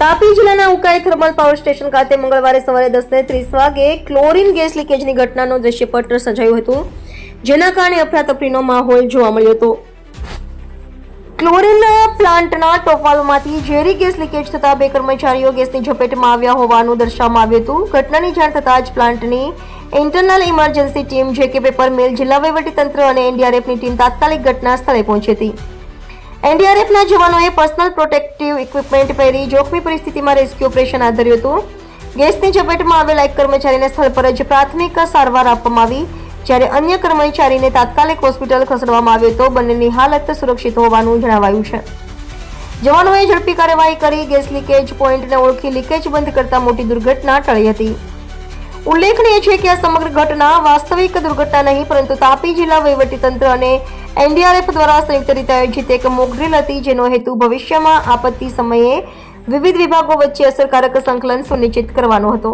તાપી જિલ્લાના Ukai thermal power station ખાતે મંગળવારે સવારે દસ ને ત્રીસ વાગે ક્લોરીન ગેસ લીકેજની ઘટનાનો દ્રશ્યપત્ર સર્જાયું હતું, જેના કારણે અફરાતફરીનો માહોલ જોવા મળ્યો હતો. ક્લોરીન પ્લાન્ટના ટોપાલોમાંથી ઝેરી ગેસ લીકેજ થતા બે કર્મચારીઓ ગેસની ઝપેટમાં આવ્યા હોવાનું દર્શાવવામાં આવ્યું હતું. ઘટનાની જાણ થતાં જ પ્લાન્ટની ઇન્ટરનલ ઇમરજન્સી ટીમ જે કે પેપર મિલ, જિલ્લા વહીવટીતંત્ર અને એનડીઆરએફની ટીમ તાત્કાલિક ઘટના સ્થળે પહોંચી હતી. એનડીઆરએફના જવાનોએ પર્સનલ પ્રોટેક્ટિવ ઇક્વિપમેન્ટ પહેરી જોખમી પરિસ્થિતિમાં રેસ્ક્યુ ઓપરેશન હાથ ધર્યું હતું. ગેસની ઝપેટમાં આવેલા એક કર્મચારીને સ્થળ પર જ પ્રાથમિક સારવાર આપવામાં આવી. જ્યારે અન્ય કર્મચારીને તાત્કાલિક હોસ્પિટલ ખસેડવામાં આવ્યો હતો બંનેની હાલત સુરક્ષિત હોવાનું જણાવાયું છે. જવાનોએ ઝડપી કાર્યવાહી કરી. ગેસ લીકેજ પોઈન્ટને ઓળખી લીકેજ બંધ કરતા મોટી દુર્ઘટના ટળી હતી. ઉલ્લેખનીય છે કે આ સમગ્ર ઘટના વાસ્તવિક દુર્ઘટના નહીં, પરંતુ તાપી જિલ્લા વહીવટીતંત્ર અને એનડીઆરએફ દ્વારા સંયુક્ત રીતે આયોજિત એક મોકડ્રીલ હતી, જેનો હેતુ ભવિષ્યમાં આપત્તિ સમયે વિવિધ વિભાગો વચ્ચે અસરકારક સંકલન સુનિશ્ચિત કરવાનો હતો.